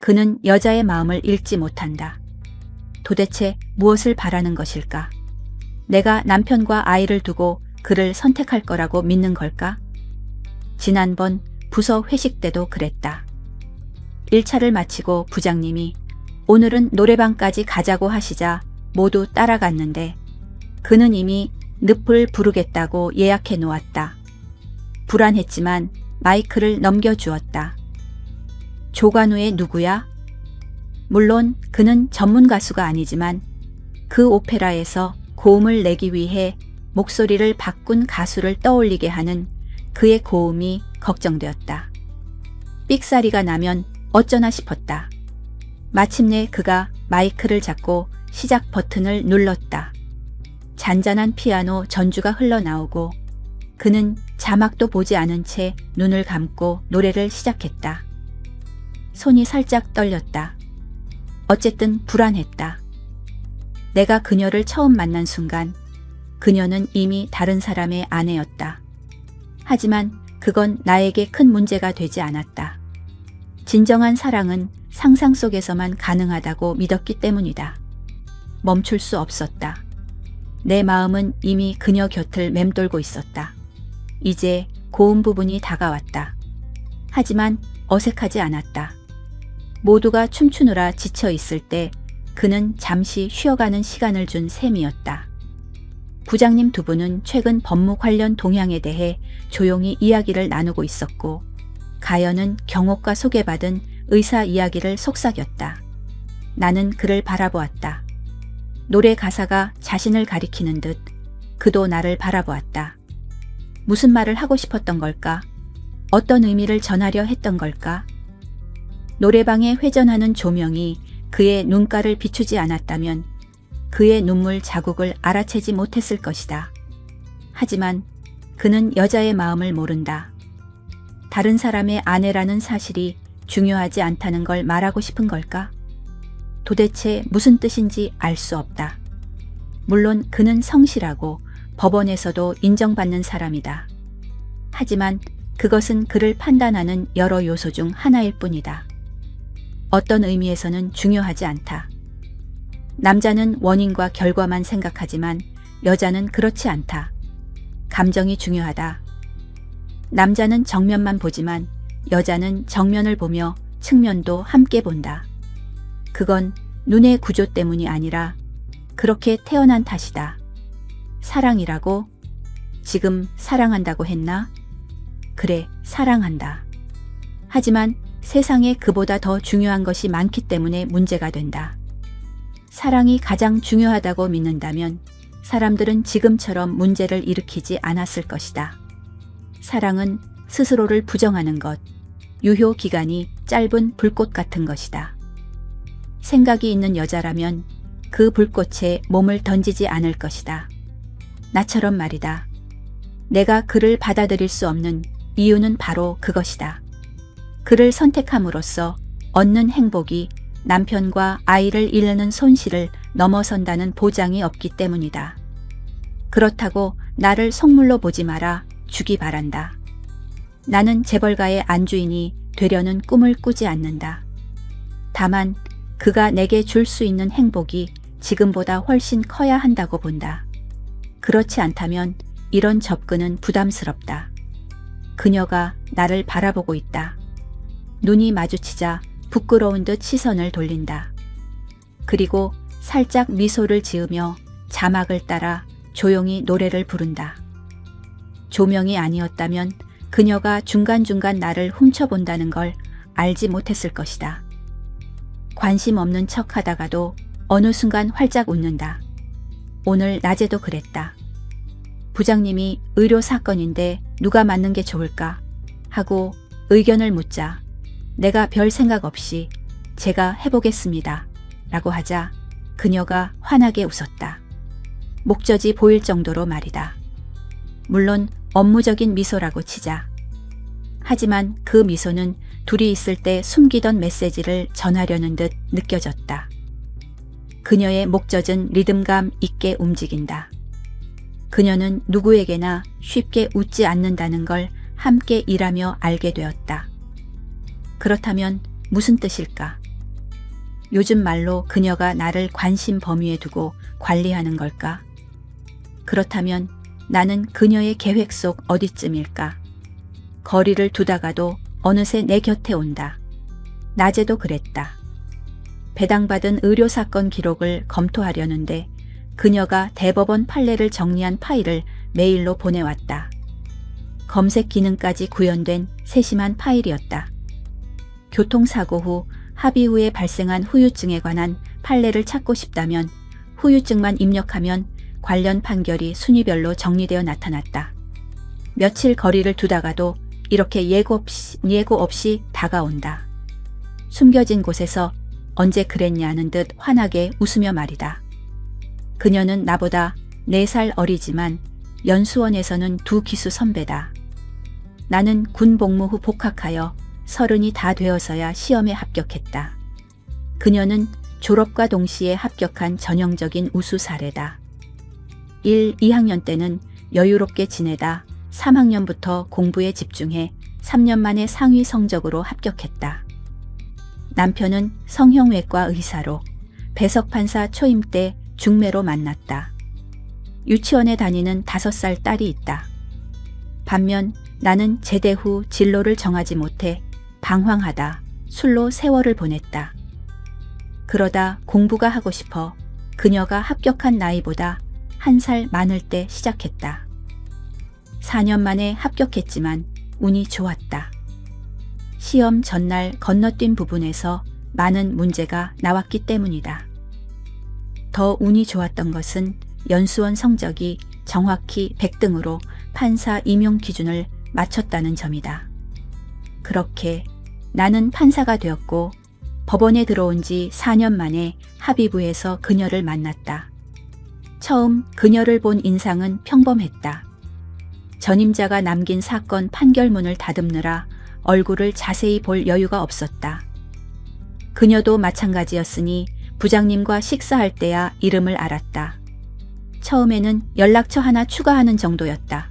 그는 여자의 마음을 읽지 못한다. 도대체 무엇을 바라는 것일까? 내가 남편과 아이를 두고 그를 선택할 거라고 믿는 걸까? 지난번 부서 회식 때도 그랬다. 1차를 마치고 부장님이 오늘은 노래방까지 가자고 하시자 모두 따라갔는데 그는 이미 늪을 부르겠다고 예약해 놓았다. 불안했지만 마이크를 넘겨주었다. 조관우의 누구야? 물론 그는 전문 가수가 아니지만 그 오페라에서 고음을 내기 위해 목소리를 바꾼 가수를 떠올리게 하는 그의 고음이 걱정되었다. 삑사리가 나면 어쩌나 싶었다. 마침내 그가 마이크를 잡고 시작 버튼을 눌렀다. 잔잔한 피아노 전주가 흘러나오고 그는 자막도 보지 않은 채 눈을 감고 노래를 시작했다. 손이 살짝 떨렸다. 어쨌든 불안했다. 내가 그녀를 처음 만난 순간 그녀는 이미 다른 사람의 아내였다. 하지만 그건 나에게 큰 문제가 되지 않았다. 진정한 사랑은 상상 속에서만 가능하다고 믿었기 때문이다. 멈출 수 없었다. 내 마음은 이미 그녀 곁을 맴돌고 있었다. 이제 고음 부분이 다가왔다. 하지만 어색하지 않았다. 모두가 춤추느라 지쳐 있을 때 그는 잠시 쉬어가는 시간을 준 셈이었다. 부장님 두 분은 최근 법무 관련 동향에 대해 조용히 이야기를 나누고 있었고, 가연은 경옥과 소개받은 의사 이야기를 속삭였다. 나는 그를 바라보았다. 노래 가사가 자신을 가리키는 듯 그도 나를 바라보았다. 무슨 말을 하고 싶었던 걸까? 어떤 의미를 전하려 했던 걸까? 노래방에 회전하는 조명이 그의 눈가를 비추지 않았다면 그의 눈물 자국을 알아채지 못했을 것이다. 하지만 그는 여자의 마음을 모른다. 다른 사람의 아내라는 사실이 중요하지 않다는 걸 말하고 싶은 걸까? 도대체 무슨 뜻인지 알 수 없다. 물론 그는 성실하고 법원에서도 인정받는 사람이다. 하지만 그것은 그를 판단하는 여러 요소 중 하나일 뿐이다. 어떤 의미에서는 중요하지 않다. 남자는 원인과 결과만 생각하지만 여자는 그렇지 않다. 감정이 중요하다. 남자는 정면만 보지만 여자는 정면을 보며 측면도 함께 본다. 그건 눈의 구조 때문이 아니라 그렇게 태어난 탓이다. 사랑이라고? 지금 사랑한다고 했나? 그래, 사랑한다. 하지만 세상에 그보다 더 중요한 것이 많기 때문에 문제가 된다. 사랑이 가장 중요하다고 믿는다면 사람들은 지금처럼 문제를 일으키지 않았을 것이다. 사랑은 스스로를 부정하는 것, 유효 기간이 짧은 불꽃 같은 것이다. 생각이 있는 여자라면 그 불꽃에 몸을 던지지 않을 것이다. 나처럼 말이다. 내가 그를 받아들일 수 없는 이유는 바로 그것이다. 그를 선택함으로써 얻는 행복이 남편과 아이를 잃는 손실을 넘어선다는 보장이 없기 때문이다. 그렇다고 나를 속물로 보지 마라 주기 바란다. 나는 재벌가의 안주인이 되려는 꿈을 꾸지 않는다. 다만 그가 내게 줄 수 있는 행복이 지금보다 훨씬 커야 한다고 본다. 그렇지 않다면 이런 접근은 부담스럽다. 그녀가 나를 바라보고 있다. 눈이 마주치자 부끄러운 듯 시선을 돌린다. 그리고 살짝 미소를 지으며 자막을 따라 조용히 노래를 부른다. 조명이 아니었다면 그녀가 중간중간 나를 훔쳐본다는 걸 알지 못했을 것이다. 관심 없는 척 하다가도 어느 순간 활짝 웃는다. 오늘 낮에도 그랬다. 부장님이 의료 사건인데 누가 맞는 게 좋을까? 하고 의견을 묻자 내가 별 생각 없이 제가 해보겠습니다. 라고 하자 그녀가 환하게 웃었다. 목젖이 보일 정도로 말이다. 물론 업무적인 미소라고 치자. 하지만 그 미소는 둘이 있을 때 숨기던 메시지를 전하려는 듯 느껴졌다. 그녀의 목젖은 리듬감 있게 움직인다. 그녀는 누구에게나 쉽게 웃지 않는다는 걸 함께 일하며 알게 되었다. 그렇다면 무슨 뜻일까? 요즘 말로 그녀가 나를 관심 범위에 두고 관리하는 걸까? 그렇다면 나는 그녀의 계획 속 어디쯤일까? 거리를 두다가도 어느새 내 곁에 온다. 낮에도 그랬다. 배당받은 의료사건 기록을 검토하려는데 그녀가 대법원 판례를 정리한 파일을 메일로 보내왔다. 검색 기능까지 구현된 세심한 파일이었다. 교통사고 후 합의 후에 발생한 후유증에 관한 판례를 찾고 싶다면 후유증만 입력하면 관련 판결이 순위별로 정리되어 나타났다. 며칠 거리를 두다가도 이렇게 예고 없이, 예고 없이 다가온다. 숨겨진 곳에서 언제 그랬냐는 듯 환하게 웃으며 말이다. 그녀는 나보다 4살 어리지만 연수원에서는 두 기수 선배다. 나는 군 복무 후 복학하여 서른이 다 되어서야 시험에 합격했다. 그녀는 졸업과 동시에 합격한 전형적인 우수 사례다. 1, 2학년 때는 여유롭게 지내다 3학년부터 공부에 집중해 3년 만에 상위 성적으로 합격했다. 남편은 성형외과 의사로 배석 판사 초임 때 중매로 만났다. 유치원에 다니는 5살 딸이 있다. 반면 나는 제대 후 진로를 정하지 못해 방황하다 술로 세월을 보냈다. 그러다 공부가 하고 싶어 그녀가 합격한 나이보다 한 살 많을 때 시작했다. 4년 만에 합격했지만 운이 좋았다. 시험 전날 건너뛴 부분에서 많은 문제가 나왔기 때문이다. 더 운이 좋았던 것은 연수원 성적이 정확히 100등으로 판사 임용 기준을 맞췄다는 점이다. 그렇게 나는 판사가 되었고 법원에 들어온 지 4년 만에 합의부에서 그녀를 만났다. 처음 그녀를 본 인상은 평범했다. 전임자가 남긴 사건 판결문을 다듬느라 얼굴을 자세히 볼 여유가 없었다. 그녀도 마찬가지였으니 부장님과 식사할 때야 이름을 알았다. 처음에는 연락처 하나 추가하는 정도였다.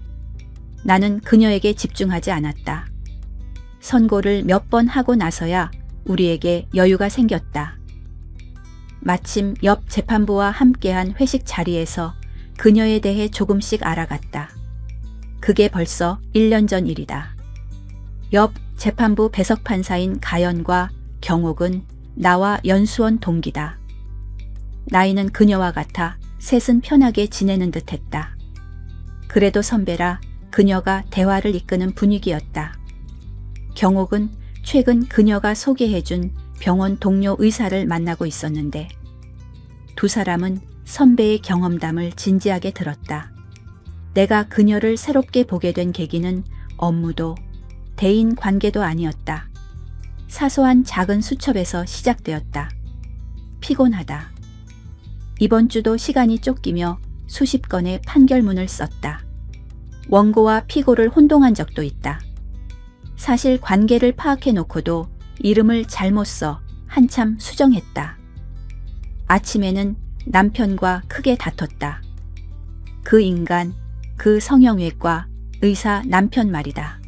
나는 그녀에게 집중하지 않았다. 선고를 몇 번 하고 나서야 우리에게 여유가 생겼다. 마침 옆 재판부와 함께한 회식 자리에서 그녀에 대해 조금씩 알아갔다. 그게 벌써 1년 전 일이다. 옆 재판부 배석 판사인 가연과 경옥은 나와 연수원 동기다. 나이는 그녀와 같아 셋은 편하게 지내는 듯 했다. 그래도 선배라 그녀가 대화를 이끄는 분위기였다. 경옥은 최근 그녀가 소개해준 병원 동료 의사를 만나고 있었는데 두 사람은 선배의 경험담을 진지하게 들었다. 내가 그녀를 새롭게 보게 된 계기는 업무도 대인 관계도 아니었다. 사소한 작은 수첩에서 시작되었다. 피곤하다. 이번 주도 시간이 쫓기며 수십 건의 판결문을 썼다. 원고와 피고를 혼동한 적도 있다. 사실 관계를 파악해 놓고도 이름을 잘못 써 한참 수정했다. 아침에는 남편과 크게 다퉜다. 그 인간, 그 성형외과 의사 남편 말이다.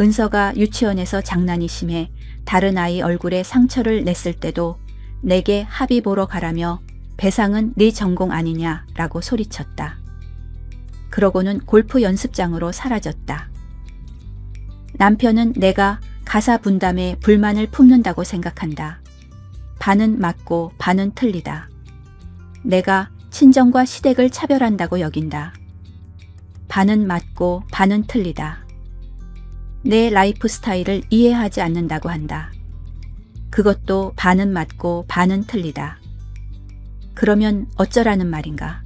은서가 유치원에서 장난이 심해 다른 아이 얼굴에 상처를 냈을 때도 내게 합의 보러 가라며 배상은 네 전공 아니냐라고 소리쳤다. 그러고는 골프 연습장으로 사라졌다. 남편은 내가 가사 분담에 불만을 품는다고 생각한다. 반은 맞고 반은 틀리다. 내가 친정과 시댁을 차별한다고 여긴다. 반은 맞고 반은 틀리다. 내 라이프 스타일을 이해하지 않는다고 한다. 그것도 반은 맞고 반은 틀리다. 그러면 어쩌라는 말인가?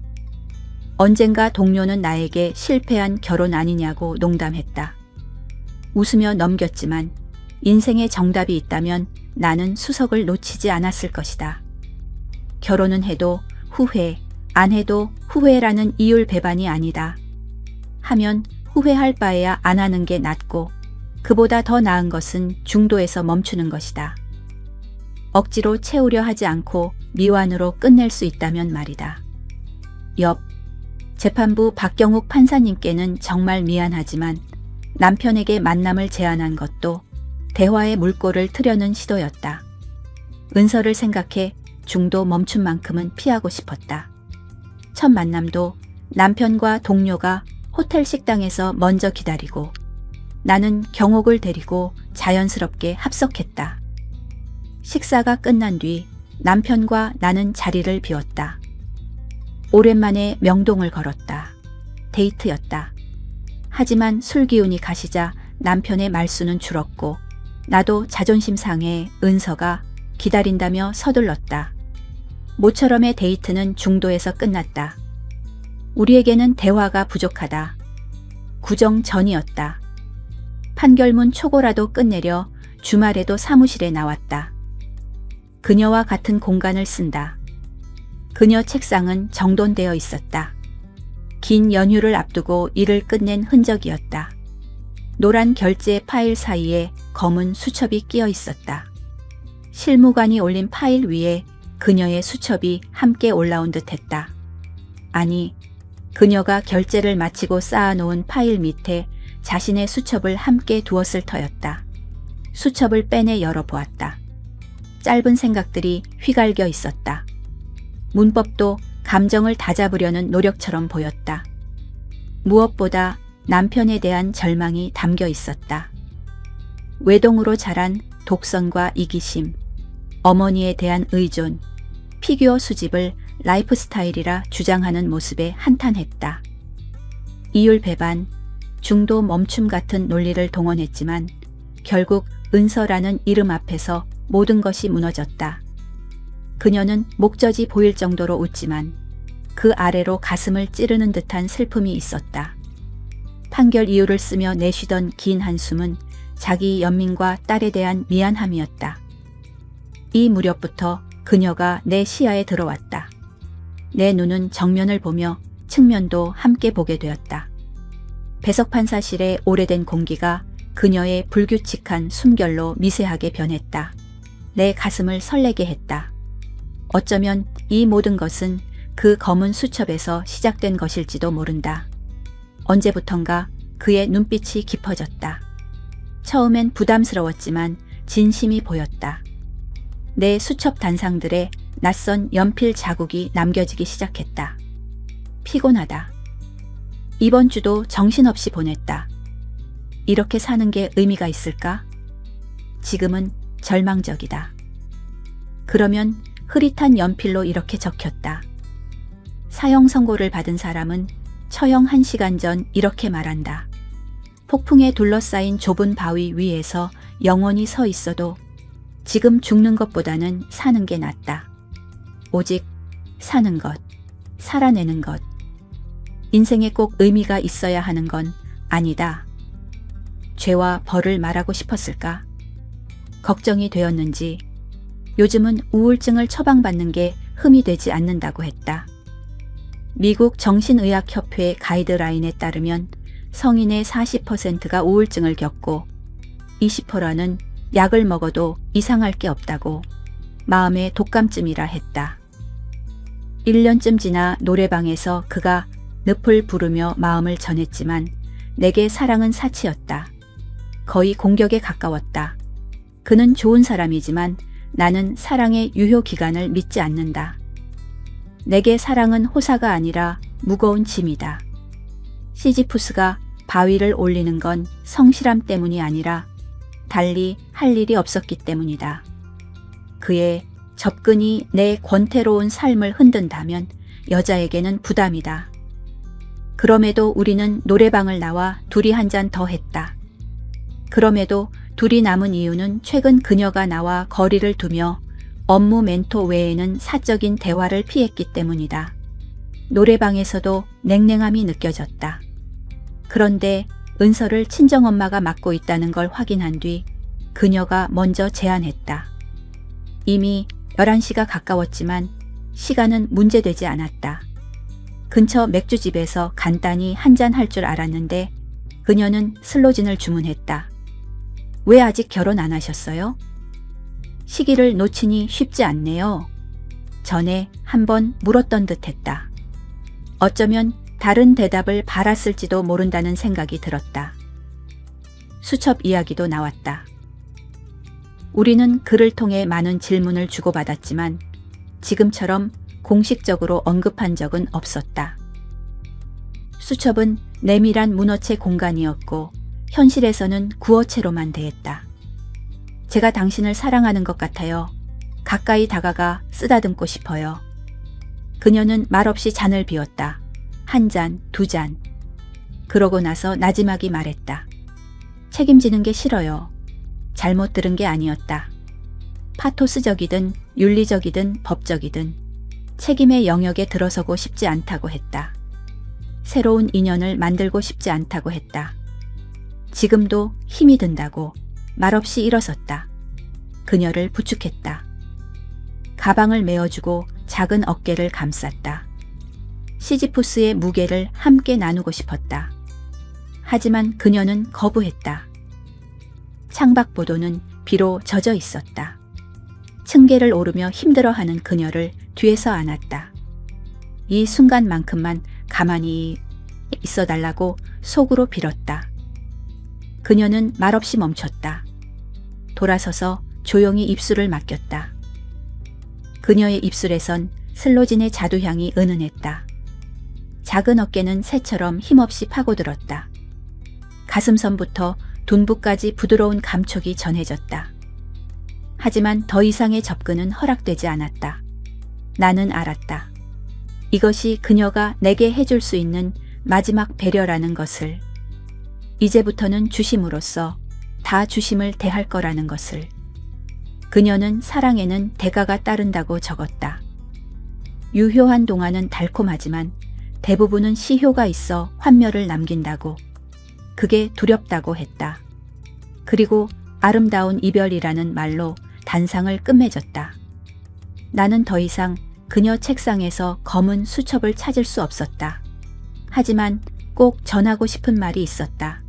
언젠가 동료는 나에게 실패한 결혼 아니냐고 농담했다. 웃으며 넘겼지만 인생의 정답이 있다면 나는 수석을 놓치지 않았을 것이다. 결혼은 해도 후회, 안 해도 후회라는 이율 배반이 아니다. 하면 후회할 바에야 안 하는 게 낫고 그보다 더 나은 것은 중도에서 멈추는 것이다. 억지로 채우려 하지 않고 미완으로 끝낼 수 있다면 말이다. 옆 재판부 박경욱 판사님께는 정말 미안하지만 남편에게 만남을 제안한 것도 대화의 물꼬를 트려는 시도였다. 은서를 생각해 중도 멈춘 만큼은 피하고 싶었다. 첫 만남도 남편과 동료가 호텔 식당에서 먼저 기다리고 나는 경옥을 데리고 자연스럽게 합석했다. 식사가 끝난 뒤 남편과 나는 자리를 비웠다. 오랜만에 명동을 걸었다. 데이트였다. 하지만 술 기운이 가시자 남편의 말수는 줄었고 나도 자존심 상해 은서가 기다린다며 서둘렀다. 모처럼의 데이트는 중도에서 끝났다. 우리에게는 대화가 부족하다. 구정 전이었다. 판결문 초고라도 끝내려 주말에도 사무실에 나왔다. 그녀와 같은 공간을 쓴다. 그녀 책상은 정돈되어 있었다. 긴 연휴를 앞두고 일을 끝낸 흔적이었다. 노란 결제 파일 사이에 검은 수첩이 끼어 있었다. 실무관이 올린 파일 위에 그녀의 수첩이 함께 올라온 듯 했다. 아니, 그녀가 결제를 마치고 쌓아놓은 파일 밑에 자신의 수첩을 함께 두었을 터였다. 수첩을 빼내 열어보았다. 짧은 생각들이 휘갈겨 있었다. 문법도 감정을 다잡으려는 노력처럼 보였다. 무엇보다 남편에 대한 절망이 담겨 있었다. 외동으로 자란 독선과 이기심, 어머니에 대한 의존, 피규어 수집을 라이프 스타일이라 주장하는 모습에 한탄했다. 이율 배반, 중도 멈춤 같은 논리를 동원했지만 결국 은서라는 이름 앞에서 모든 것이 무너졌다. 그녀는 목젖이 보일 정도로 웃지만 그 아래로 가슴을 찌르는 듯한 슬픔이 있었다. 판결 이유를 쓰며 내쉬던 긴 한숨은 자기 연민과 딸에 대한 미안함이었다. 이 무렵부터 그녀가 내 시야에 들어왔다. 내 눈은 정면을 보며 측면도 함께 보게 되었다. 배석 판사실의 오래된 공기가 그녀의 불규칙한 숨결로 미세하게 변했다. 내 가슴을 설레게 했다. 어쩌면 이 모든 것은 그 검은 수첩에서 시작된 것일지도 모른다. 언제부턴가 그의 눈빛이 깊어졌다. 처음엔 부담스러웠지만 진심이 보였다. 내 수첩 단상들에 낯선 연필 자국이 남겨지기 시작했다. 피곤하다. 이번 주도 정신없이 보냈다. 이렇게 사는 게 의미가 있을까? 지금은 절망적이다. 그러면 흐릿한 연필로 이렇게 적혔다. 사형 선고를 받은 사람은 처형 1시간 전 이렇게 말한다. 폭풍에 둘러싸인 좁은 바위 위에서 영원히 서 있어도 지금 죽는 것보다는 사는 게 낫다. 오직 사는 것, 살아내는 것. 인생에 꼭 의미가 있어야 하는 건 아니다. 죄와 벌을 말하고 싶었을까? 걱정이 되었는지 요즘은 우울증을 처방받는 게 흠이 되지 않는다고 했다. 미국 정신의학협회 가이드라인에 따르면 성인의 40%가 우울증을 겪고 20%는 약을 먹어도 이상할 게 없다고 마음의 독감쯤이라 했다. 1년쯤 지나 노래방에서 그가 늪을 부르며 마음을 전했지만 내게 사랑은 사치였다. 거의 공격에 가까웠다. 그는 좋은 사람이지만 나는 사랑의 유효 기간을 믿지 않는다. 내게 사랑은 호사가 아니라 무거운 짐이다. 시지푸스가 바위를 올리는 건 성실함 때문이 아니라 달리 할 일이 없었기 때문이다. 그의 접근이 내 권태로운 삶을 흔든다면 여자에게는 부담이다. 그럼에도 우리는 노래방을 나와 둘이 한 잔 더 했다. 그럼에도 둘이 남은 이유는 최근 그녀가 나와 거리를 두며 업무 멘토 외에는 사적인 대화를 피했기 때문이다. 노래방에서도 냉랭함이 느껴졌다. 그런데 은서를 친정엄마가 맡고 있다는 걸 확인한 뒤 그녀가 먼저 제안했다. 이미 11시가 가까웠지만 시간은 문제되지 않았다. 근처 맥주집에서 간단히 한잔 할 줄 알았는데 그녀는 슬로진을 주문했다. 왜 아직 결혼 안 하셨어요? 시기를 놓치니 쉽지 않네요. 전에 한번 물었던 듯 했다. 어쩌면 다른 대답을 바랐을지도 모른다는 생각이 들었다. 수첩 이야기도 나왔다. 우리는 글을 통해 많은 질문을 주고받았지만 지금처럼 공식적으로 언급한 적은 없었다. 수첩은 내밀한 문어체 공간이었고 현실에서는 구어체로만 대했다. 제가 당신을 사랑하는 것 같아요. 가까이 다가가 쓰다듬고 싶어요. 그녀는 말없이 잔을 비웠다. 한 잔, 두 잔. 그러고 나서 나지막이 말했다. 책임지는 게 싫어요. 잘못 들은 게 아니었다. 파토스적이든 윤리적이든 법적이든 책임의 영역에 들어서고 싶지 않다고 했다. 새로운 인연을 만들고 싶지 않다고 했다. 지금도 힘이 든다고 말없이 일어섰다. 그녀를 부축했다. 가방을 메어주고 작은 어깨를 감쌌다. 시지푸스의 무게를 함께 나누고 싶었다. 하지만 그녀는 거부했다. 창밖보도는 비로 젖어 있었다. 층계를 오르며 힘들어하는 그녀를 뒤에서 안았다. 이 순간만큼만 가만히 있어 달라고 속으로 빌었다. 그녀는 말없이 멈췄다. 돌아서서 조용히 입술을 맡겼다. 그녀의 입술에선 슬로진의 자두향이 은은했다. 작은 어깨는 새처럼 힘없이 파고들었다. 가슴선부터 둔부까지 부드러운 감촉이 전해졌다. 하지만 더 이상의 접근은 허락되지 않았다. 나는 알았다. 이것이 그녀가 내게 해줄 수 있는 마지막 배려라는 것을. 이제부터는 주심으로써 다 주심을 대할 거라는 것을. 그녀는 사랑에는 대가가 따른다고 적었다. 유효한 동안은 달콤하지만 대부분은 시효가 있어 환멸을 남긴다고. 그게 두렵다고 했다. 그리고 아름다운 이별이라는 말로 단상을 끝맺었다. 나는 더 이상 그녀 책상에서 검은 수첩을 찾을 수 없었다. 하지만 꼭 전하고 싶은 말이 있었다.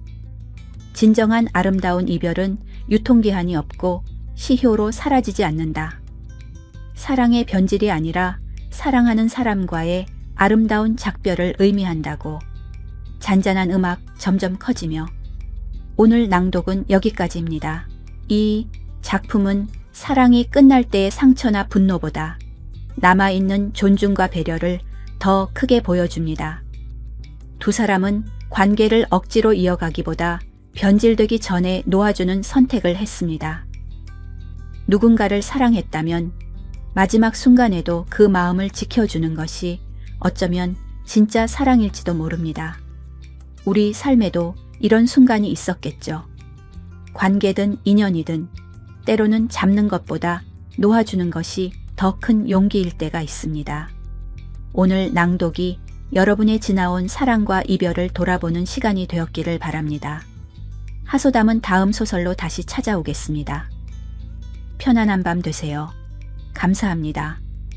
진정한 아름다운 이별은 유통기한이 없고 시효로 사라지지 않는다. 사랑의 변질이 아니라 사랑하는 사람과의 아름다운 작별을 의미한다고. 잔잔한 음악 점점 커지며 오늘 낭독은 여기까지입니다. 이 작품은 사랑이 끝날 때의 상처나 분노보다 남아있는 존중과 배려를 더 크게 보여줍니다. 두 사람은 관계를 억지로 이어가기보다 변질되기 전에 놓아주는 선택을 했습니다. 누군가를 사랑했다면 마지막 순간에도 그 마음을 지켜주는 것이 어쩌면 진짜 사랑일지도 모릅니다. 우리 삶에도 이런 순간이 있었겠죠. 관계든 인연이든 때로는 잡는 것보다 놓아주는 것이 더 큰 용기일 때가 있습니다. 오늘 낭독이 여러분의 지나온 사랑과 이별을 돌아보는 시간이 되었기를 바랍니다. 하소담은 다음 소설로 다시 찾아오겠습니다. 편안한 밤 되세요. 감사합니다.